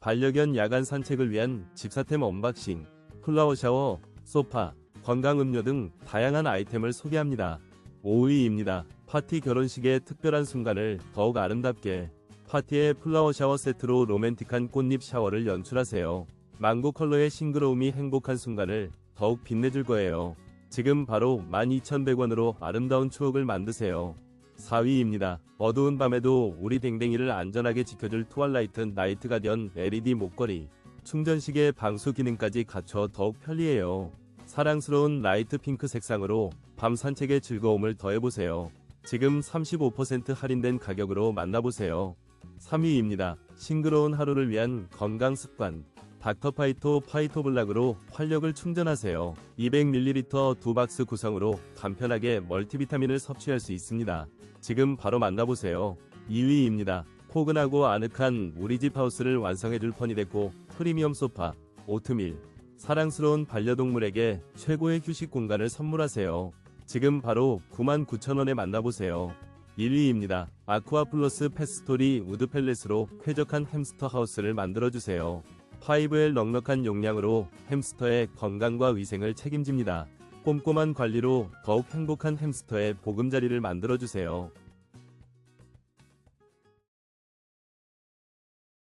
반려견 야간 산책을 위한 집사템 언박싱, 플라워 샤워, 소파, 건강 음료 등 다양한 아이템을 소개합니다. 5위입니다. 파티 결혼식의 특별한 순간을 더욱 아름답게 파티의 플라워 샤워 세트로 로맨틱한 꽃잎 샤워를 연출하세요. 망고 컬러의 싱그러움이 행복한 순간을 더욱 빛내줄 거예요. 지금 바로 12,100원으로 아름다운 추억을 만드세요. 4위입니다. 어두운 밤에도 우리 댕댕이를 안전하게 지켜줄 투알라이트 나이트 가디언 LED 목걸이. 충전식의 방수 기능까지 갖춰 더욱 편리해요. 사랑스러운 라이트 핑크 색상으로 밤 산책의 즐거움을 더해보세요. 지금 35% 할인된 가격으로 만나보세요. 3위입니다. 싱그러운 하루를 위한 건강 습관. 닥터파이토 파이토 블락으로 활력을 충전하세요. 200ml 두 박스 구성으로 간편하게 멀티비타민을 섭취할 수 있습니다. 지금 바로 만나보세요. 2위입니다. 포근하고 아늑한 우리 집 하우스를 완성해줄 퍼니데코 프리미엄 소파 오트밀 사랑스러운 반려동물에게 최고의 휴식 공간을 선물하세요. 지금 바로 99,000원에 만나보세요. 1위입니다. 아쿠아 플러스 패스토리 우드 펠렛으로 쾌적한 햄스터 하우스를 만들어주세요. 5L 넉넉한 용량으로 햄스터의 건강과 위생을 책임집니다. 꼼꼼한 관리로 더욱 행복한 햄스터의 보금자리를 만들어주세요.